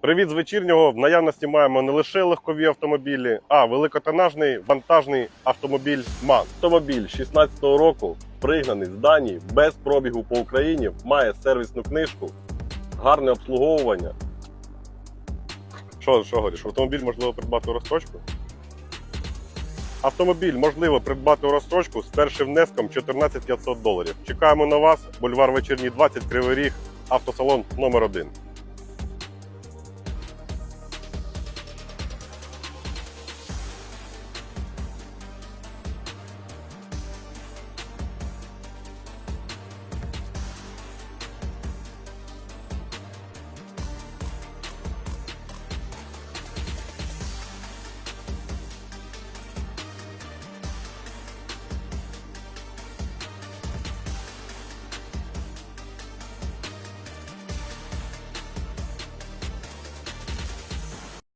Привіт з вечірнього. В наявності маємо не лише легкові автомобілі, а великотонажний вантажний автомобіль МАН. Автомобіль 16-го року, пригнаний з Данії, без пробігу по Україні, має сервісну книжку, гарне обслуговування. Що, що говориш? Автомобіль можливо придбати у розстрочку? Автомобіль можливо придбати у розстрочку з першим внеском 14 500 доларів. Чекаємо на вас. Бульвар вечірній 20 Кривий Ріг, автосалон номер 1